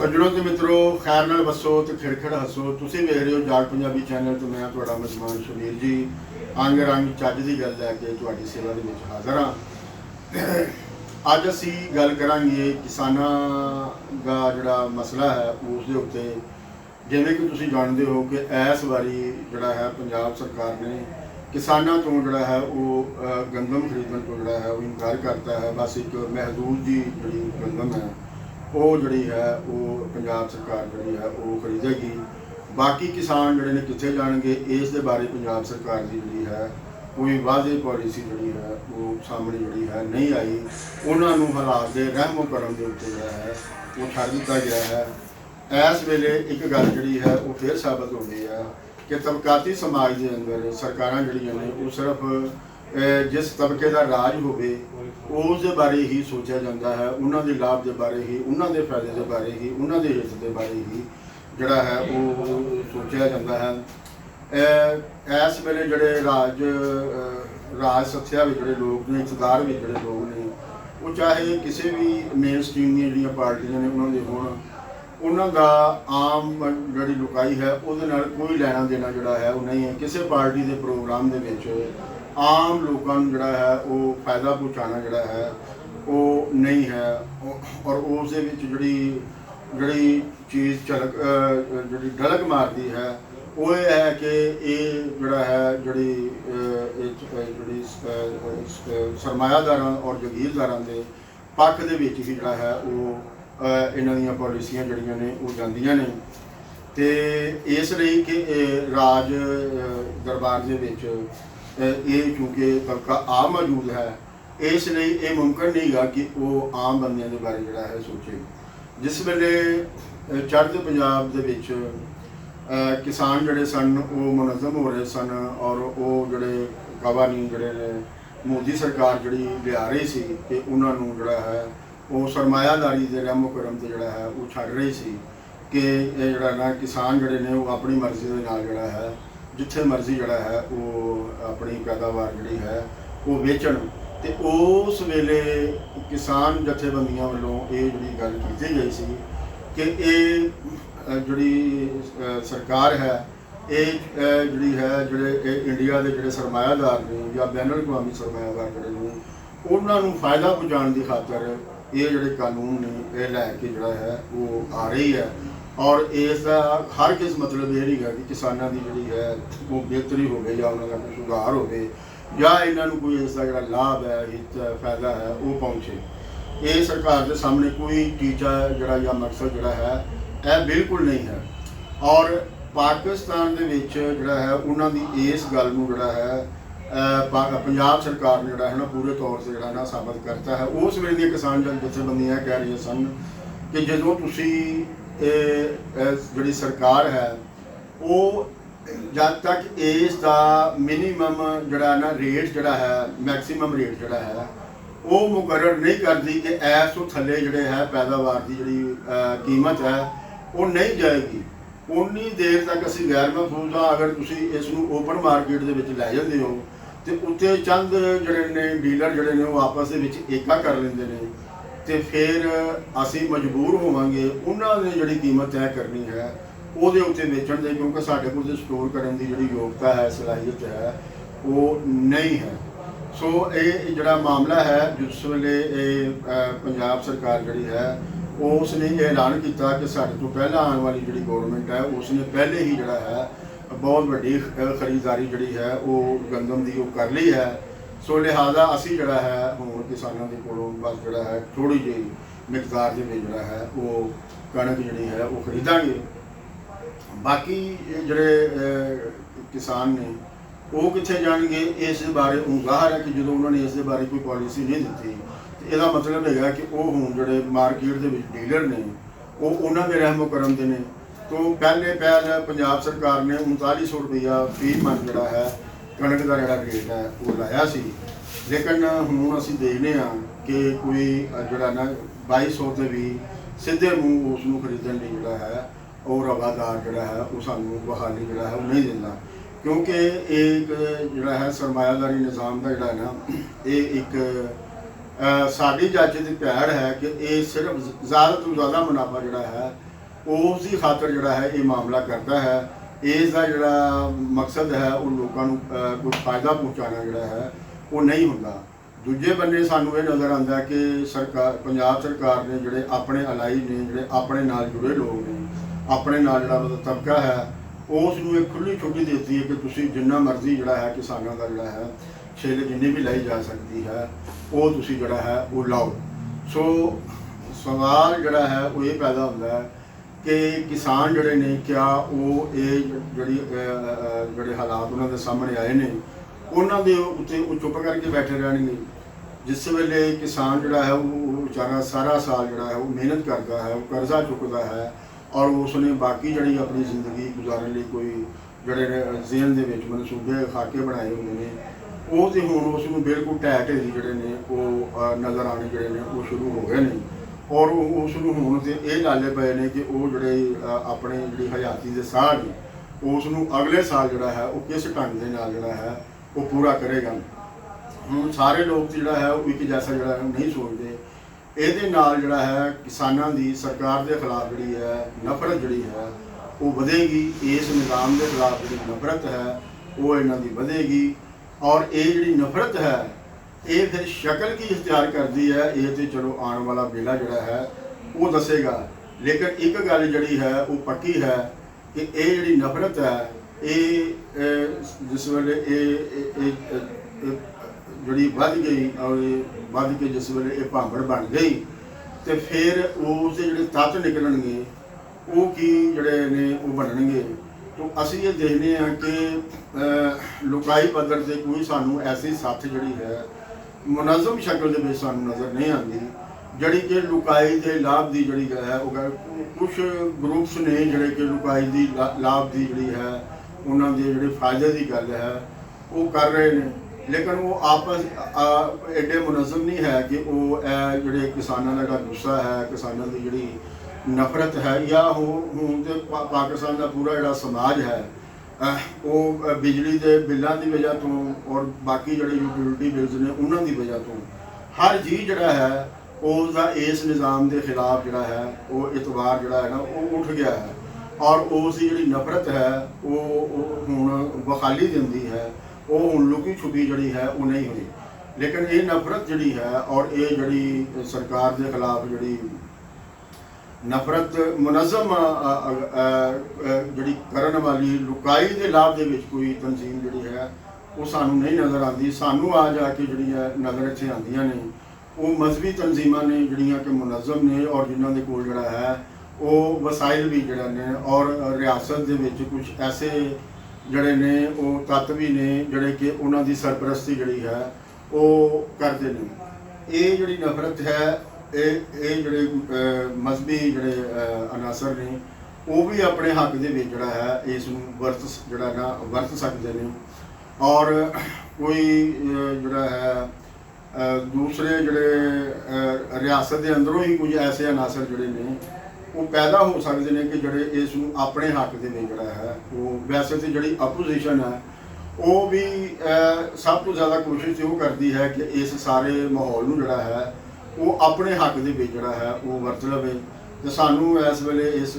ਸੱਜਣੋ ਤੇ ਮਿੱਤਰੋ, ਖੈਰ ਨਾਲ ਵਸੋ ਤੇ ਖਿੜਖਿੜ ਹੱਸੋ। ਤੁਸੀਂ ਵੇਖ ਰਹੇ ਹੋ ਜਾਗ ਪੰਜਾਬੀ ਚੈਨਲ ਤੇ ਮੈਂ ਤੁਹਾਡਾ ਮਹਿਮਾਨ ਸੁਨੀਲ ਜੀ। ਅੰਗ ਰੰਗ ਚੱਜ ਦੀ ਗੱਲ ਲੈ ਕੇ ਤੁਹਾਡੀ ਸੇਵਾ ਦੇ ਵਿੱਚ ਹਾਜ਼ਰ ਹਾਂ। ਅੱਜ ਅਸੀਂ ਗੱਲ ਕਰਾਂਗੇ ਕਿਸਾਨਾਂ ਦਾ ਜਿਹੜਾ ਮਸਲਾ ਹੈ, ਉਸ ਦੇ ਉੱਤੇ। ਜਿਵੇਂ ਕਿ ਤੁਸੀਂ ਜਾਣਦੇ ਹੋ ਕਿ ਇਸ ਵਾਰੀ ਜਿਹੜਾ ਹੈ, ਪੰਜਾਬ ਸਰਕਾਰ ਨੇ ਕਿਸਾਨਾਂ ਤੋਂ ਜਿਹੜਾ ਹੈ, ਉਹ ਗੰਦਮ ਖਰੀਦਣ ਤੋਂ ਜਿਹੜਾ ਹੈ, ਉਹ ਇਨਕਾਰ ਕਰਤਾ ਹੈ। ਬਸ ਇੱਕ ਮਹਿਦੂਦ ਦੀ ਜਿਹੜੀ ਗੰਦਮ ਹੈ ਉਹ ਜਿਹੜੀ ਹੈ, ਉਹ ਪੰਜਾਬ ਸਰਕਾਰ ਜਿਹੜੀ ਹੈ, ਉਹ ਖਰੀਦੇਗੀ। ਬਾਕੀ ਕਿਸਾਨ ਜਿਹੜੇ ਨੇ ਕਿੱਥੇ ਜਾਣਗੇ, ਇਸ ਦੇ ਬਾਰੇ ਪੰਜਾਬ ਸਰਕਾਰ ਦੀ ਜਿਹੜੀ ਹੈ, ਕੋਈ ਵਾਅਦੇ ਪਾਲਿਸੀ ਜਿਹੜੀ ਹੈ, ਉਹ ਸਾਹਮਣੇ ਜਿਹੜੀ ਹੈ ਨਹੀਂ ਆਈ। ਉਹਨਾਂ ਨੂੰ ਹਾਲਾਤ ਦੇ ਰਹਿਮੋ ਕਰਮ ਦੇ ਉੱਤੇ ਜਿਹੜਾ ਹੈ, ਉਹ ਛੱਡ ਦਿੱਤਾ ਗਿਆ ਹੈ। ਇਸ ਵੇਲੇ ਇੱਕ ਗੱਲ ਜਿਹੜੀ ਹੈ, ਉਹ ਫੇਰ ਸਾਬਤ ਹੁੰਦੀ ਹੈ ਕਿ ਤਬਕਾਤੀ ਸਮਾਜ ਦੇ ਅੰਦਰ ਸਰਕਾਰਾਂ ਜਿਹੜੀਆਂ ਨੇ, ਉਹ ਸਿਰਫ ਜਿਸ ਤਬਕੇ ਦਾ ਰਾਜ ਹੋਵੇ, ਉਸ ਦੇ ਬਾਰੇ ਹੀ ਸੋਚਿਆ ਜਾਂਦਾ ਹੈ। ਉਹਨਾਂ ਦੇ ਲਾਭ ਦੇ ਬਾਰੇ ਹੀ, ਉਹਨਾਂ ਦੇ ਫਾਇਦੇ ਦੇ ਬਾਰੇ ਹੀ, ਉਹਨਾਂ ਦੇ ਹਿੱਤ ਦੇ ਬਾਰੇ ਹੀ ਜਿਹੜਾ ਹੈ, ਉਹ ਸੋਚਿਆ ਜਾਂਦਾ ਹੈ। ਇਸ ਵੇਲੇ ਜਿਹੜੇ ਰਾਜ ਰਾਜ ਸੱਥਿਆ ਵਿੱਚ ਜਿਹੜੇ ਲੋਕ ਨੇ, ਇਕਤਦਾਰ ਵਿੱਚ ਜਿਹੜੇ ਲੋਕ ਨੇ, ਉਹ ਚਾਹੇ ਕਿਸੇ ਵੀ ਮੇਨ ਸਟ੍ਰੀਮ ਦੀਆਂ ਜਿਹੜੀਆਂ ਪਾਰਟੀਆਂ ਨੇ, ਉਹਨਾਂ ਦੇ ਹੋਣ, ਉਹਨਾਂ ਦਾ ਆਮ ਜਿਹੜੀ ਲੁਕਾਈ ਹੈ, ਉਹਦੇ ਨਾਲ ਕੋਈ ਲੈਣਾ ਦੇਣਾ ਜਿਹੜਾ ਹੈ, ਉਹ ਨਹੀਂ ਹੈ। ਕਿਸੇ ਪਾਰਟੀ ਦੇ ਪ੍ਰੋਗਰਾਮ ਦੇ ਵਿੱਚ ਆਮ ਲੋਕਾਂ ਨੂੰ ਜਿਹੜਾ ਹੈ ਉਹ ਫਾਇਦਾ ਪਹੁੰਚਾਉਣਾ ਜਿਹੜਾ ਹੈ ਉਹ ਨਹੀਂ ਹੈ। ਔਰ ਉਸ ਦੇ ਵਿੱਚ ਜਿਹੜੀ ਜਿਹੜੀ ਚੀਜ਼ ਝਲਕ ਜਿਹੜੀ ਢਲਕ ਮਾਰਦੀ ਹੈ, ਉਹ ਇਹ ਹੈ ਕਿ ਇਹ ਜਿਹੜਾ ਹੈ ਜਿਹੜੀ ਜਿਹੜੀ ਸਰਮਾਇਆਦਾਰਾਂ ਔਰ ਜਗੀਰਦਾਰਾਂ ਦੇ ਪੱਖ ਦੇ ਵਿੱਚ ਹੀ ਜਿਹੜਾ ਹੈ ਉਹ ਇਹਨਾਂ ਦੀਆਂ ਪਾਲਿਸੀਆਂ ਜਿਹੜੀਆਂ ਨੇ ਉਹ ਜਾਂਦੀਆਂ ਨੇ। ਤੇ ਇਸ ਲਈ ਕਿ ਰਾਜ ਦਰਬਾਰ ਦੇ ਵਿੱਚ ਇਹ ਕਿਉਂਕਿ ਤਬਕਾ ਆ ਮੌਜੂਦ ਹੈ, ਇਸ ਲਈ ਇਹ ਮੁਮਕਨ ਨਹੀਂਗਾ ਕਿ ਉਹ ਆਮ ਬੰਦਿਆਂ ਦੇ ਬਾਰੇ ਜਿਹੜਾ ਹੈ ਸੋਚੇ। ਜਿਸ ਵੇਲੇ ਚੜ੍ਹਦੇ ਪੰਜਾਬ ਦੇ ਵਿੱਚ ਕਿਸਾਨ ਜਿਹੜੇ ਸਨ, ਉਹ ਮੁਨਜ਼ਮ ਹੋ ਰਹੇ ਸਨ ਔਰ ਉਹ ਜਿਹੜੇ ਕਾਨੂੰਨ ਜਿਹੜੇ ਨੇ, ਮੋਦੀ ਸਰਕਾਰ ਜਿਹੜੀ ਲਿਆ ਰਹੀ ਸੀ ਕਿ ਉਹਨਾਂ ਨੂੰ ਜਿਹੜਾ ਹੈ, ਉਹ ਸਰਮਾਇਆਦਾਰੀ ਦੇ ਰਹਿਮੋ ਕਰਮ ਤੇ ਜਿਹੜਾ ਹੈ, ਉਹ ਛੱਡ ਰਹੀ ਸੀ ਕਿ ਇਹ ਜਿਹੜਾ ਨਾ ਕਿਸਾਨ ਜਿਹੜੇ ਨੇ, ਉਹ ਆਪਣੀ ਮਰਜ਼ੀ ਦੇ ਨਾਲ ਜਿਹੜਾ ਹੈ ਜਿੱਥੇ ਮਰਜ਼ੀ ਜਿਹੜਾ ਹੈ, ਉਹ ਆਪਣੀ ਪੈਦਾਵਾਰ ਜਿਹੜੀ ਹੈ, ਉਹ ਵੇਚਣ। ਤੇ ਉਸ ਵੇਲੇ ਕਿਸਾਨ ਜਥੇਬੰਦੀਆਂ ਵੱਲੋਂ ਇਹ ਜਿਹੜੀ ਗੱਲ ਕੀਤੀ ਗਈ ਸੀ ਕਿ ਇਹ ਜਿਹੜੀ ਸਰਕਾਰ ਹੈ, ਇਹ ਜਿਹੜੀ ਹੈ, ਜਿਹੜੇ, ਇਹ ਇੰਡੀਆ ਦੇ ਜਿਹੜੇ ਸਰਮਾਇਆਦਾਰ ਨੇ ਜਾਂ ਬੈਨ ਅਲ-ਅਕਵਾਮੀ ਸਰਮਾਇਆਦਾਰ ਜਿਹੜੇ ਨੇ, ਉਹਨਾਂ ਨੂੰ ਫਾਇਦਾ ਪਹੁੰਚਾਉਣ ਦੀ ਖਾਤਰ ਇਹ ਜਿਹੜੇ ਕਾਨੂੰਨ ਨੇ, ਇਹ ਲੈ ਕੇ ਜਿਹੜਾ ਹੈ, ਉਹ ਆ ਰਹੀ ਹੈ। ਔਰ ਇਸ ਦਾ ਹਰ ਕਿਸ ਮਤਲਬ ਇਹ ਨਹੀਂ ਹੈ ਕਿ ਕਿਸਾਨਾਂ ਦੀ ਜਿਹੜੀ ਹੈ ਉਹ ਬਿਹਤਰੀ ਹੋਵੇ ਜਾਂ ਉਹਨਾਂ ਦਾ ਕੋਈ ਸੁਧਾਰ ਹੋਵੇ ਜਾਂ ਇਹਨਾਂ ਨੂੰ ਕੋਈ ਇਸ ਦਾ ਜਿਹੜਾ ਲਾਭ ਹੈ ਹਿੱਤ ਹੈ, ਫਾਇਦਾ ਹੈ ਉਹ ਪਹੁੰਚੇ। ਇਹ ਸਰਕਾਰ ਦੇ ਸਾਹਮਣੇ ਕੋਈ ਟੀਚਾ ਜਿਹੜਾ ਜਾਂ ਮਕਸਦ ਜਿਹੜਾ ਹੈ ਇਹ ਬਿਲਕੁਲ ਨਹੀਂ ਹੈ। ਔਰ ਪਾਕਿਸਤਾਨ ਦੇ ਵਿੱਚ ਜਿਹੜਾ ਹੈ ਉਹਨਾਂ ਦੀ ਇਸ ਗੱਲ ਨੂੰ ਜਿਹੜਾ ਹੈ ਪਾ- ਪੰਜਾਬ ਸਰਕਾਰ ਨੇ ਜਿਹੜਾ ਹੈ ਨਾ ਪੂਰੇ ਤੌਰ ਤੇ ਜਿਹੜਾ ਨਾ ਸਾਬਤ ਕਰਤਾ ਹੈ। ਉਸ ਵੇਲੇ ਦੀਆਂ ਕਿਸਾਨ ਜਨ ਜਥੇਬੰਦੀਆਂ ਕਹਿ ਰਹੀਆਂ ਸਨ ਕਿ ਜਦੋਂ ਤੁਸੀਂ ਇਹ ਜਿਹੜੀ ਸਰਕਾਰ ਹੈ, ਉਹ ਜਦ ਤੱਕ ਇਸ ਦਾ ਮਿਨੀਮਮ ਜਿਹੜਾ ਨਾ ਰੇਟ ਜਿਹੜਾ ਹੈ ਮੈਕਸਿਮਮ ਰੇਟ ਜਿਹੜਾ ਹੈ, ਉਹ ਮੁਕਰਰ ਨਹੀਂ ਕਰਦੀ ਕਿ ਇਸ ਤੋਂ ਥੱਲੇ ਜਿਹੜੇ ਹੈ ਪੈਦਾਵਾਰ ਦੀ ਜਿਹੜੀ ਕੀਮਤ ਹੈ, ਉਹ ਨਹੀਂ ਜਾਏਗੀ। ਉਨੀ ਦੇਰ ਤੱਕ ਅਸੀਂ ਗੈਰ ਮਹਿਫੂਜ਼ ਹਾਂ, ਅਗਰ ਤੁਸੀਂ ਇਸ ਨੂੰ ਓਪਨ ਮਾਰਕੀਟ ਦੇ ਵਿੱਚ ਲੈ ਜਾਂਦੇ ਹੋ, ਤੇ ਉੱਤੇ ਚੰਦ ਜਿਹੜੇ ਨੇ ਡੀਲਰ ਜਿਹੜੇ ਨੇ, ਉਹ ਆਪਸ ਦੇ ਵਿੱਚ ਏਕਾ ਕਰ ਲੈਂਦੇ ਨੇ। ਤੇ ਫਿਰ ਅਸੀਂ ਮਜਬੂਰ ਹੋਵਾਂਗੇ। ਉਹਨਾਂ ਨੇ ਜਿਹੜੀ ਕੀਮਤ ਤੈਅ ਕਰਨੀ ਹੈ, ਉਹਦੇ ਉੱਤੇ ਵੇਚਣ ਦੇ, ਕਿਉਂਕਿ ਸਾਡੇ ਕੋਲ ਤੇ ਸਟੋਰ ਕਰਨ ਦੀ ਜਿਹੜੀ ਯੋਗਤਾ ਹੈ ਸਲਾਹੀਅਤ ਹੈ, ਉਹ ਨਹੀਂ ਹੈ। ਸੋ ਇਹ ਜਿਹੜਾ ਮਾਮਲਾ ਹੈ, ਜਿਸ ਵੇਲੇ ਇਹ ਪੰਜਾਬ ਸਰਕਾਰ ਜਿਹੜੀ ਹੈ ਉਸ ਨੇ ਇਹ ਐਲਾਨ ਕੀਤਾ ਕਿ ਸਾਡੇ ਤੋਂ ਪਹਿਲਾਂ ਆਉਣ ਵਾਲੀ ਜਿਹੜੀ ਗਵਰਨਮੈਂਟ ਹੈ ਉਸ ਨੇ ਪਹਿਲੇ ਹੀ ਜਿਹੜਾ ਹੈ, ਬਹੁਤ ਵੱਡੀ ਖਰੀਦਦਾਰੀ ਜਿਹੜੀ ਹੈ, ਉਹ ਗੰਦਮ ਦੀ ਉਹ ਕਰ ਲਈ ਹੈ। ਸੋ ਲਿਹਾਜ਼ਾ ਅਸੀਂ ਜਿਹੜਾ ਹੈ ਹੁਣ ਕਿਸਾਨਾਂ ਦੇ ਕੋਲੋਂ ਬਸ ਜਿਹੜਾ ਹੈ ਥੋੜੀ ਜਿਹੀ ਮਿਕਦਾਰ ਦੇ ਵਿੱਚ ਜਿਹੜਾ ਹੈ ਉਹ ਕਣਕ ਜਿਹੜੀ ਹੈ ਉਹ ਖਰੀਦਾਂਗੇ। ਬਾਕੀ ਜਿਹੜੇ ਕਿਸਾਨ ਨੇ ਉਹ ਕਿੱਥੇ ਜਾਣਗੇ? ਇਸ ਬਾਰੇ ਉਹ ਜ਼ਾਹਰ ਹੈ ਕਿ ਜਦੋਂ ਉਹਨਾਂ ਨੇ ਇਸ ਦੇ ਬਾਰੇ ਕੋਈ ਪਾਲਿਸੀ ਨਹੀਂ ਦਿੱਤੀ, ਤੇ ਇਹਦਾ ਮਤਲਬ ਹੈਗਾ ਕਿ ਉਹ ਹੁਣ ਜਿਹੜੇ ਮਾਰਕੀਟ ਦੇ ਵਿੱਚ ਡੀਲਰ ਨੇ, ਉਹ ਉਹਨਾਂ ਦੇ ਰਹਿਮੋ ਕਰਮ ਦੇ ਨੇ। ਤੋਂ ਪਹਿਲੇ ਪਹਿਲ ਪੰਜਾਬ ਸਰਕਾਰ ਨੇ 3900 ਰੁਪਇਆ ਫੀ ਮਨ ਜਿਹੜਾ ਹੈ ਕਣਕ ਦਾ ਜਿਹੜਾ ਰੇਟ ਹੈ, ਉਹ ਲਾਇਆ ਸੀ। ਲੇਕਿਨ ਹੁਣ ਅਸੀਂ ਦੇਖਦੇ ਹਾਂ ਕਿ ਕੋਈ ਜਿਹੜਾ ਨਾ 2200 ਤੇ ਵੀ ਸਿੱਧੇ ਮੂੰਹ ਉਸ ਨੂੰ ਖਰੀਦਣ ਲਈ ਜਿਹੜਾ ਹੈ, ਉਹ ਰਵਾਦਾਰ ਜਿਹੜਾ ਹੈ, ਉਹ ਸਾਨੂੰ ਬਹਾਲੀ ਜਿਹੜਾ ਹੈ, ਉਹ ਨਹੀਂ ਦਿੰਦਾ। ਕਿਉਂਕਿ ਇਹ ਇੱਕ ਜਿਹੜਾ ਹੈ, ਸਰਮਾਇਆਦਾਰੀ ਨਿਜ਼ਾਮ ਦਾ ਜਿਹੜਾ ਨਾ, ਇਹ ਇੱਕ ਸਾਡੀ ਜੱਜ ਦੀ ਭੈੜ ਹੈ ਕਿ ਇਹ ਸਿਰਫ ਜ਼ਿਆਦਾ ਤੋਂ ਜ਼ਿਆਦਾ ਮੁਨਾਫਾ ਜਿਹੜਾ ਹੈ, ਉਸ ਦੀ ਖਾਤਰ ਜਿਹੜਾ ਹੈ, ਇਹ ਮਾਮਲਾ ਕਰਦਾ ਹੈ। ਇਸ ਦਾ ਜਿਹੜਾ ਮਕਸਦ ਹੈ, ਉਹ ਲੋਕਾਂ ਨੂੰ ਕੋਈ ਫਾਇਦਾ ਪਹੁੰਚਾਉਣਾ ਜਿਹੜਾ ਹੈ, ਉਹ ਨਹੀਂ ਹੁੰਦਾ। ਦੂਜੇ ਬੰਨੇ ਸਾਨੂੰ ਇਹ ਨਜ਼ਰ ਆਉਂਦਾ ਕਿ ਸਰਕਾਰ, ਪੰਜਾਬ ਸਰਕਾਰ ਨੇ ਜਿਹੜੇ ਆਪਣੇ ਅਲਾਈ ਨੇ, ਜਿਹੜੇ ਆਪਣੇ ਨਾਲ ਜੁੜੇ ਲੋਕ ਨੇ, ਆਪਣੇ ਨਾਲ ਜਿਹੜਾ ਮਤਲਬ ਤਬਕਾ ਹੈ, ਉਸ ਨੂੰ ਇਹ ਖੁੱਲੀ ਛੁੱਟੀ ਦਿੱਤੀ ਹੈ ਕਿ ਤੁਸੀਂ ਜਿੰਨਾ ਮਰਜ਼ੀ ਜਿਹੜਾ ਹੈ ਕਿਸਾਨਾਂ ਦਾ ਜਿਹੜਾ ਹੈ, ਛੇਲੇ ਜਿੰਨੀ ਵੀ ਲਾਈ ਜਾ ਸਕਦੀ ਹੈ, ਉਹ ਤੁਸੀਂ ਜਿਹੜਾ ਹੈ, ਉਹ ਲਾਓ। ਸੋ ਸਵਾਲ ਜਿਹੜਾ ਹੈ, ਉਹ ਇਹ ਪੈਦਾ ਹੁੰਦਾ ਹੈ ਕਿ ਕਿਸਾਨ ਜਿਹੜੇ ਨੇ, ਕਿਆ ਉਹ ਇਹ ਜਿਹੜੀ ਜਿਹੜੇ ਹਾਲਾਤ ਉਹਨਾਂ ਦੇ ਸਾਹਮਣੇ ਆਏ ਨੇ, ਉਹਨਾਂ ਦੇ ਉੱਤੇ ਉਹ ਚੁੱਪ ਕਰਕੇ ਬੈਠੇ ਰਹਿਣਗੇ। ਜਿਸ ਵੇਲੇ ਕਿਸਾਨ ਜਿਹੜਾ ਹੈ, ਉਹ ਵਿਚਾਰਾ ਸਾਰਾ ਸਾਲ ਜਿਹੜਾ ਹੈ, ਉਹ ਮਿਹਨਤ ਕਰਦਾ ਹੈ, ਉਹ ਕਰਜ਼ਾ ਚੁੱਕਦਾ ਹੈ ਔਰ ਉਸਨੇ ਬਾਕੀ ਜਿਹੜੀ ਆਪਣੀ ਜ਼ਿੰਦਗੀ ਗੁਜ਼ਾਰਨ ਲਈ ਕੋਈ ਜਿਹੜੇ ਨੇ ਜ਼ਿਹਨ ਦੇ ਵਿੱਚ ਮਨਸੂਬੇ ਖਾਕੇ ਬਣਾਏ ਹੁੰਦੇ ਨੇ, ਉਹ ਤੇ ਹੁਣ ਉਸ ਨੂੰ ਬਿਲਕੁਲ ਢਹਿ ਢੇਰੀ ਜਿਹੜੇ ਨੇ, ਉਹ ਨਜ਼ਰ ਆਣੇ ਜਿਹੜੇ ਨੇ, ਉਹ ਸ਼ੁਰੂ ਹੋ ਗਏ ਨੇ। ਔਰ ਉਹ- ਉਸ ਨੂੰ ਹੁਣ ਤੇ ਇਹ ਲਾਲੇ ਪਏ ਨੇ ਕਿ ਉਹ ਜਿਹੜੇ ਅਹ, ਆਪਣੇ ਜਿਹੜੀ ਹਯਾਤੀ ਦੇ ਸਾਹ ਨੇ ਉਸ ਨੂੰ ਅਗਲੇ ਸਾਲ ਜਿਹੜਾ ਹੈ ਉਹ ਕਿਸ ਢੰਗ ਦੇ ਨਾਲ ਜਿਹੜਾ ਹੈ ਉਹ ਪੂਰਾ ਕਰੇਗਾ। ਹੁਣ ਸਾਰੇ ਲੋਕ ਜਿਹੜਾ ਹੈ ਉਹ ਇੱਕ ਜੈਸਾ ਜਿਹੜਾ ਹੈ ਨਹੀਂ ਸੋਚਦੇ। ਇਹਦੇ ਨਾਲ ਜਿਹੜਾ ਹੈ ਕਿਸਾਨਾਂ ਦੀ ਸਰਕਾਰ ਦੇ ਖਿਲਾਫ ਜਿਹੜੀ ਹੈ ਨਫ਼ਰਤ ਜਿਹੜੀ ਹੈ ਉਹ ਵਧੇਗੀ। ਇਸ ਨਿਜ਼ਾਮ ਦੇ ਖਿਲਾਫ ਜਿਹੜੀ ਨਫ਼ਰਤ ਹੈ ਉਹ ਇਹਨਾਂ ਦੀ ਵਧੇਗੀ। ਔਰ ਇਹ ਜਿਹੜੀ ਨਫ਼ਰਤ ਹੈ ਇਹ ਫਿਰ ਸ਼ਕਲ ਕੀ ਇਖਤਿਆਰ ਕਰਦੀ ਹੈ? ਇਹ ਤੇ ਚਲੋ ਆਉਣ ਵਾਲਾ ਵੇਲਾ ਜਿਹੜਾ ਹੈ ਉਹ ਦੱਸੇਗਾ। ਲੇਕਿਨ ਇੱਕ ਗੱਲ ਜਿਹੜੀ ਹੈ ਉਹ ਪੱਕੀ ਹੈ ਕਿ ਇਹ ਜਿਹੜੀ ਨਫ਼ਰਤ ਹੈ ਇਹ ਜਿਸ ਵੇਲੇ ਇਹ ਜਿਹੜੀ ਵੱਧ ਗਈ ਔਰ ਇਹ ਵੱਧ ਕੇ ਜਿਸ ਵੇਲੇ ਇਹ ਭਾਂਬੜ ਬਣ ਗਈ ਤੇ ਫਿਰ ਉਸ ਦੇ ਜਿਹੜੇ ਤੱਤ ਨਿਕਲਣਗੇ ਉਹ ਕੀ ਜਿਹੜੇ ਨੇ ਉਹ ਬਣਨਗੇ। ਤੋਂ ਅਸੀਂ ਇਹ ਦੇਖਦੇ ਹਾਂ ਕਿ ਅਹ, ਲੁਕਾਈ ਪੱਧਰ ਤੇ ਕੋਈ ਸਾਨੂੰ ਐਸੀ ਸੱਥ ਜਿਹੜੀ ਹੈ ਮੁਨਜ਼ਮ ਸ਼ਕਲ ਦੇ ਵਿੱਚ ਸਾਨੂੰ ਨਜ਼ਰ ਨਹੀਂ ਆਉਂਦੀ। ਜਿਹੜੀ ਕਿ ਲੁਕਾਈ ਦੇ ਲਾਭ ਦੀ ਜਿਹੜੀ ਹੈ, ਉਹ ਕੁਝ ਗਰੁੱਪਸ ਨੇ ਜਿਹੜੇ ਕਿ ਲੁਕਾਈ ਦੀ ਲਾ- ਲਾਭ ਦੀ ਜਿਹੜੀ ਹੈ, ਉਹਨਾਂ ਦੇ ਜਿਹੜੇ ਫਾਇਦੇ ਦੀ ਗੱਲ ਹੈ, ਉਹ ਕਰ ਰਹੇ ਨੇ। ਲੇਕਿਨ ਉਹ ਆਪਸ ਐਡੇ ਮੁਨਜ਼ਮ ਨਹੀਂ ਹੈ ਕਿ ਉਹ ਇਹ ਜਿਹੜੇ ਕਿਸਾਨਾਂ ਦਾ ਜਿਹੜਾ ਗੁੱਸਾ ਹੈ, ਕਿਸਾਨਾਂ ਦੀ ਜਿਹੜੀ ਨਫ਼ਰਤ ਹੈ, ਜਾਂ ਉਹ ਹੁਣ ਤੇ ਪਾਕਿਸਤਾਨ ਦਾ ਪੂਰਾ ਜਿਹੜਾ ਸਮਾਜ ਹੈ ਉਹ ਬਿਜਲੀ ਦੇ ਬਿੱਲਾਂ ਦੀ ਵਜ੍ਹਾ ਤੋਂ ਔਰ ਬਾਕੀ ਜਿਹੜੇ ਯੂਟਿਲਿਟੀ ਬਿਲਸ ਨੇ ਉਹਨਾਂ ਦੀ ਵਜ੍ਹਾ ਤੋਂ। ਹਰ ਜੀ ਜਿਹੜਾ ਹੈ ਉਸ ਦਾ ਇਸ ਨਿਜ਼ਾਮ ਦੇ ਖਿਲਾਫ ਜਿਹੜਾ ਹੈ, ਉਹ ਇਤਵਾਰ ਜਿਹੜਾ ਹੈ ਨਾ, ਉਹ ਉੱਠ ਗਿਆ ਹੈ। ਔਰ ਉਸ ਦੀ ਜਿਹੜੀ ਨਫ਼ਰਤ ਹੈ, ਉਹ ਉਹ ਹੁਣ ਬਖਾਲੀ ਦਿੰਦੀ ਹੈ, ਉਹ ਹੁਣ ਲੁਕੀ ਛੁਪੀ ਜਿਹੜੀ ਹੈ, ਉਹ ਨਹੀਂ ਹੋਈ। ਲੇਕਿਨ ਇਹ ਨਫ਼ਰਤ ਜਿਹੜੀ ਹੈ ਔਰ ਇਹ ਜਿਹੜੀ ਸਰਕਾਰ ਦੇ ਖਿਲਾਫ ਜਿਹੜੀ ਨਫ਼ਰਤ ਮੁਨਜ਼ਮ ਜਿਹੜੀ ਕਰਨ ਵਾਲੀ ਲੁਕਾਈ ਦੇ ਲਾਭ ਦੇ ਵਿੱਚ ਕੋਈ ਤਨਜ਼ੀਮ ਜਿਹੜੀ ਹੈ, ਉਹ ਸਾਨੂੰ ਨਹੀਂ ਨਜ਼ਰ ਆਉਂਦੀ। ਸਾਨੂੰ ਆ ਜਾ ਕੇ ਜਿਹੜੀਆਂ ਨਜ਼ਰ ਇੱਥੇ ਆਉਂਦੀਆਂ ਨੇ, ਉਹ ਮਜ਼ਹਬੀ ਤਨਜ਼ੀਮਾਂ ਨੇ ਜਿਹੜੀਆਂ ਕਿ ਮੁਨਜ਼ਮ ਨੇ ਔਰ ਜਿਨ੍ਹਾਂ ਦੇ ਕੋਲ ਜਿਹੜਾ ਹੈ, ਉਹ ਵਸਾਇਲ ਵੀ ਜਿਹੜਾ ਨੇ ਔਰ ਰਿਆਸਤ ਦੇ ਵਿੱਚ ਕੁਝ ਐਸੇ ਜਿਹੜੇ ਨੇ, ਉਹ ਤੱਤ ਵੀ ਨੇ ਜਿਹੜੇ ਕਿ ਉਹਨਾਂ ਦੀ ਸਰਪ੍ਰਸਤੀ ਜਿਹੜੀ ਹੈ, ਉਹ ਕਰਦੇ ਨੇ। ਇਹ ਜਿਹੜੀ ਨਫ਼ਰਤ ਹੈ ਇਹ ਇਹ ਜਿਹੜੇ ਅਹ, ਮਜ਼ਹਬੀ ਜਿਹੜੇ ਅਨਾਸਰ ਨੇ ਉਹ ਵੀ ਆਪਣੇ ਹੱਕ ਦੇ ਵਿੱਚ ਜਿਹੜਾ ਹੈ ਇਸ ਨੂੰ ਵਰਤ ਜਿਹੜਾ ਨਾ ਵਰਤ ਸਕਦੇ ਨੇ। ਔਰ ਕੋਈ ਜਿਹੜਾ ਹੈ ਦੂਸਰੇ ਜਿਹੜੇ ਰਿਆਸਤ ਦੇ ਅੰਦਰੋਂ ਹੀ ਕੁਝ ਐਸੇ ਅਨਾਸਰ ਜਿਹੜੇ ਨੇ ਉਹ ਪੈਦਾ ਹੋ ਸਕਦੇ ਨੇ ਕਿ ਜਿਹੜੇ ਇਸ ਨੂੰ ਆਪਣੇ ਹੱਕ ਦੇ ਵਿੱਚ ਜਿਹੜਾ ਹੈ ਉਹ ਵੈਸੇ ਤੇ ਜਿਹੜੀ ਆਪੋਜੀਸ਼ਨ ਹੈ ਉਹ ਵੀ ਸਭ ਤੋਂ ਜ਼ਿਆਦਾ ਕੋਸ਼ਿਸ਼ ਤੇ ਉਹ ਕਰਦੀ ਹੈ ਕਿ ਇਸ ਸਾਰੇ ਮਾਹੌਲ ਨੂੰ ਜਿਹੜਾ ਹੈ ਉਹ ਆਪਣੇ ਹੱਕ ਦੇ ਵਿੱਚ ਜਿਹੜਾ ਹੈ, ਉਹ ਵਰਤ ਲਵੇ। ਤੇ ਸਾਨੂੰ ਇਸ ਵੇਲੇ ਇਸ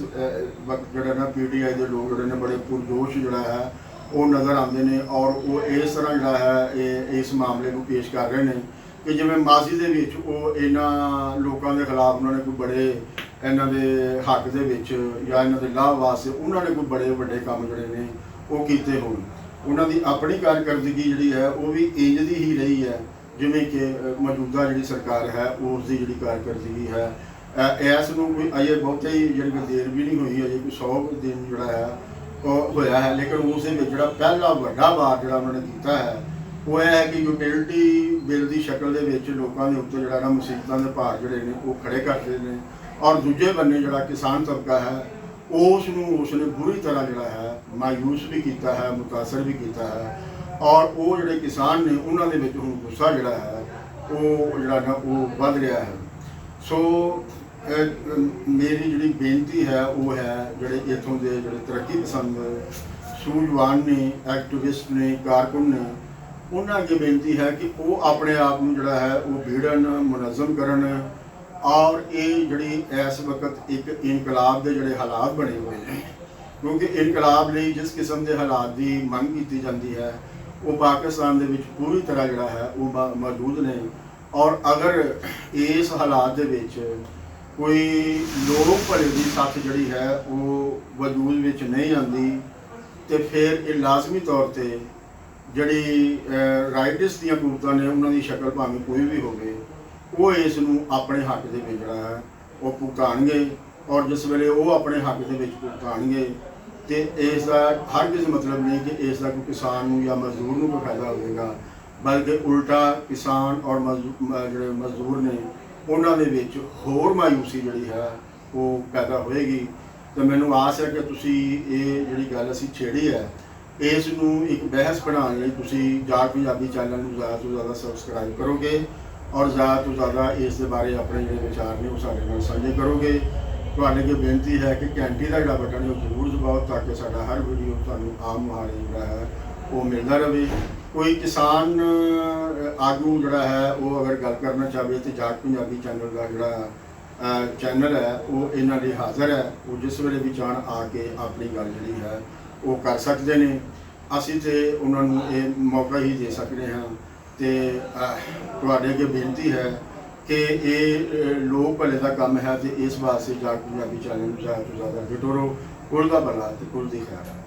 ਵਕਤ ਜਿਹੜਾ ਨਾ ਪੀਟੀਆਈ ਦੇ ਲੋਕ ਜਿਹੜੇ ਨੇ ਬੜੇ ਪੁਰਜੋਸ਼ ਜਿਹੜਾ ਹੈ, ਉਹ ਨਜ਼ਰ ਆਉਂਦੇ ਨੇ ਔਰ ਉਹ ਇਸ ਤਰ੍ਹਾਂ ਜਿਹੜਾ ਹੈ, ਇਹ ਇਸ ਮਾਮਲੇ ਨੂੰ ਪੇਸ਼ ਕਰ ਰਹੇ ਨੇ ਕਿ ਜਿਵੇਂ ਮਾਜ਼ੀ ਦੇ ਵਿੱਚ ਉਹ ਇਹਨਾਂ ਲੋਕਾਂ ਦੇ ਖਿਲਾਫ ਉਹਨਾਂ ਨੇ ਕੋਈ ਬੜੇ ਇਹਨਾਂ ਦੇ ਹੱਕ ਦੇ ਵਿੱਚ ਜਾਂ ਇਹਨਾਂ ਦੇ ਲਾਭ ਵਾਸਤੇ ਉਹਨਾਂ ਨੇ ਕੋਈ ਬੜੇ ਵੱਡੇ ਕੰਮ ਜਿਹੜੇ ਨੇ ਉਹ ਕੀਤੇ ਹੋਣ। ਉਹਨਾਂ ਦੀ ਆਪਣੀ ਕਾਰਗਰਦਗੀ ਜਿਹੜੀ ਹੈ, ਉਹ ਵੀ ਇੰਜ ਦੀ ਹੀ ਰਹੀ ਹੈ ਜਿਵੇਂ ਕਿ ਮੌਜੂਦਾ ਜਿਹੜੀ ਸਰਕਾਰ ਹੈ ਉਸ ਦੀ ਜਿਹੜੀ ਕਾਰਗਰਦਗੀ ਹੈ ਅ, ਇਸ ਨੂੰ ਕੋਈ ਅਜੇ ਬਹੁਤੇ ਹੀ ਜਿਹੜੀ ਕਿ ਦੇਰ ਵੀ ਨਹੀਂ ਹੋਈ ਅਜੇ ਕੋਈ 100 ਦਿਨ ਜਿਹੜਾ ਹੈ ਉਹ ਹੋਇਆ ਹੈ। ਲੇਕਿਨ ਉਸ ਦੇ ਵਿੱਚ ਜਿਹੜਾ ਪਹਿਲਾ ਵੱਡਾ ਵਾਰ ਜਿਹੜਾ ਉਹਨਾਂ ਨੇ ਕੀਤਾ ਹੈ ਉਹ ਇਹ ਹੈ ਕਿ ਯੂਟਿਲਿਟੀ ਬਿੱਲ ਦੀ ਸ਼ਕਲ ਦੇ ਵਿੱਚ ਲੋਕਾਂ ਦੇ ਉੱਤੇ ਜਿਹੜਾ ਨਾ ਮੁਸੀਬਤਾਂ ਦੇ ਭਾਰ ਜਿਹੜੇ ਨੇ ਉਹ ਖੜੇ ਕਰਦੇ ਨੇ। ਔਰ ਦੂਜੇ ਬੰਨੇ ਜਿਹੜਾ ਕਿਸਾਨ ਤਬਕਾ ਹੈ ਉਸ ਨੂੰ ਉਸਨੇ ਬੁਰੀ ਤਰ੍ਹਾਂ ਜਿਹੜਾ ਹੈ ਮਾਯੂਸ ਵੀ ਕੀਤਾ ਹੈ ਮੁਤਾਸਰ ਵੀ ਕੀਤਾ ਹੈ। ਔਰ ਉਹ ਜਿਹੜੇ ਕਿਸਾਨ ਨੇ, ਉਹਨਾਂ ਦੇ ਵਿੱਚ ਹੁਣ ਗੁੱਸਾ ਜਿਹੜਾ ਹੈ, ਉਹ ਜਿਹੜਾ ਨਾ ਉਹ ਵੱਧ ਰਿਹਾ ਹੈ। ਸੋ ਮੇਰੀ ਜਿਹੜੀ ਬੇਨਤੀ ਹੈ, ਉਹ ਹੈ ਜਿਹੜੇ ਇਥੋਂ ਦੇ ਜਿਹੜੇ ਤਰੱਕੀ ਪਸੰਦ ਸੂਝਵਾਨ ਨੇ, ਐਕਟਿਵਿਸਟ ਨੇ, ਕਾਰਕੁਨ ਨੇ, ਉਹਨਾਂ ਅੱਗੇ ਬੇਨਤੀ ਹੈ ਕਿ ਉਹ ਆਪਣੇ ਆਪ ਨੂੰ ਜਿਹੜਾ ਹੈ, ਉਹ ਭੀੜਨ ਮੁਨਜ਼ਮ ਕਰਨ ਔਰ ਇਹ ਜਿਹੜੀ ਇਸ ਵਕਤ ਇੱਕ ਇਨਕਲਾਬ ਦੇ ਜਿਹੜੇ ਹਾਲਾਤ ਬਣੇ ਹੋਏ ਨੇ। ਕਿਉਂਕਿ ਇਨਕਲਾਬ ਲਈ ਜਿਸ ਕਿਸਮ ਦੇ ਹਾਲਾਤ ਦੀ ਮੰਗ ਕੀਤੀ ਜਾਂਦੀ ਹੈ ਉਹ ਪਾਕਿਸਤਾਨ ਦੇ ਵਿੱਚ ਪੂਰੀ ਤਰ੍ਹਾਂ ਜਿਹੜਾ ਹੈ ਉਹ ਮੌਜੂਦ ਨੇ। ਔਰ ਅਗਰ ਇਸ ਹਾਲਾਤ ਦੇ ਵਿੱਚ ਕੋਈ ਲੋਕ ਭਲੇ ਦੀ ਸੱਥ ਜਿਹੜੀ ਹੈ ਉਹ ਵਜੂਦ ਵਿੱਚ ਨਹੀਂ ਆਉਂਦੀ, ਤੇ ਫਿਰ ਇਹ ਲਾਜ਼ਮੀ ਤੌਰ ਤੇ ਜਿਹੜੀ ਰਾਈਟਸ ਦੀਆਂ ਕੂਵਤਾਂ ਨੇ, ਉਹਨਾਂ ਦੀ ਸ਼ਕਲ ਭਾਵੇਂ ਕੋਈ ਵੀ ਹੋਵੇ, ਉਹ ਇਸ ਨੂੰ ਆਪਣੇ ਹੱਕ ਦੇ ਵਿੱਚ ਜਿਹੜਾ ਹੈ ਉਹ ਭੁਗਤਾਣਗੇ ਔਰ ਜਿਸ ਵੇਲੇ ਉਹ ਆਪਣੇ ਹੱਕ ਦੇ ਵਿੱਚ ਭੁਗਤਾਣਗੇ ਤੇ ਇਸ ਦਾ ਹਰ ਕਿਸੇ ਮਤਲਬ ਨਹੀਂ ਕਿ ਇਸ ਦਾ ਕੋਈ ਕਿਸਾਨ ਨੂੰ ਜਾਂ ਮਜ਼ਦੂਰ ਨੂੰ ਕੋਈ ਫਾਇਦਾ ਹੋਵੇਗਾ, ਬਲਕਿ ਉਲਟਾ ਕਿਸਾਨ ਔਰ ਮਜ਼ਦੂ- ਜਿਹੜੇ ਮਜ਼ਦੂਰ ਨੇ, ਉਹਨਾਂ ਦੇ ਵਿੱਚ ਹੋਰ ਮਾਯੂਸੀ ਜਿਹੜੀ ਹੈ, ਉਹ ਪੈਦਾ ਹੋਏਗੀ। ਤੇ ਮੈਨੂੰ ਆਸ ਹੈ ਕਿ ਤੁਸੀਂ ਇਹ ਜਿਹੜੀ ਗੱਲ ਅਸੀਂ ਛੇੜੀ ਹੈ, ਇਸ ਨੂੰ ਇੱਕ ਬਹਿਸ ਬਣਾਉਣ ਲਈ ਤੁਸੀਂ ਜਾਟ ਪੰਜਾਬੀ ਚੈਨਲ ਨੂੰ ਜ਼ਿਆਦਾ ਤੋਂ ਜ਼ਿਆਦਾ ਸਬਸਕ੍ਰਾਈਬ ਕਰੋਗੇ ਔਰ ਜ਼ਿਆਦਾ ਤੋਂ ਜ਼ਿਆਦਾ ਇਸ ਦੇ ਬਾਰੇ ਆਪਣੇ ਜਿਹੜੇ ਵਿਚਾਰ ਨੇ, ਉਹ ਸਾਡੇ ਨਾਲ ਸਾਂਝੇ ਕਰੋਗੇ। ਤੁਹਾਡੇ ਅੱਗੇ ਬੇਨਤੀ ਹੈ ਕਿ ਘੰਟੀ ਦਾ ਜਿਹੜਾ ਬਟਨ ਹੈ, ਉਹ ਬਹੁਤ ਤੱਕ ਕਿ ਸਾਡਾ ਹਰ ਵੀਡੀਓ ਤੁਹਾਨੂੰ ਆਮ ਮੁਹਾਰੇ ਜਿਹੜਾ ਹੈ ਉਹ ਮਿਲਦਾ ਰਹੇ। ਕੋਈ ਕਿਸਾਨ ਆਗੂ ਜਿਹੜਾ ਹੈ ਉਹ ਅਗਰ ਗੱਲ ਕਰਨਾ ਚਾਹਵੇ ਤੇ ਜਾਟ ਪੰਜਾਬੀ ਚੈਨਲ ਦਾ ਜਿਹੜਾ ਚੈਨਲ ਹੈ ਉਹ ਇਹਨਾਂ ਲਈ ਹਾਜ਼ਰ ਹੈ। ਉਹ ਜਿਸ ਵੇਲੇ ਵੀ ਚਾਹਣ ਆ ਕੇ ਆਪਣੀ ਗੱਲ ਜਿਹੜੀ ਹੈ ਉਹ ਕਰ ਸਕਦੇ ਨੇ। ਅਸੀਂ ਤੇ ਉਹਨਾਂ ਨੂੰ ਇਹ ਮੌਕਾ ਹੀ ਦੇ ਸਕਦੇ ਹਾਂ ਤੇ ਤੁਹਾਡੇ ਅੱਗੇ ਬੇਨਤੀ ਹੈ ਕਿ ਇਹ ਅਹ, ਲੋਕ ਭਲੇ ਦਾ ਕੰਮ ਹੈ ਤੇ ਇਸ ਵਾਸਤੇ ਜਾਗ ਪੰਜਾਬੀ ਚੈਨਲ ਨੂੰ ਜ਼ਿਆਦਾ ਤੋਂ ਜ਼ਿਆਦਾ ਜਟੋਰੋ ਕੁਲ ਦਾ ਭਲਾ ਤੇ ਕੁਲ ਦੀ ਖੈਰ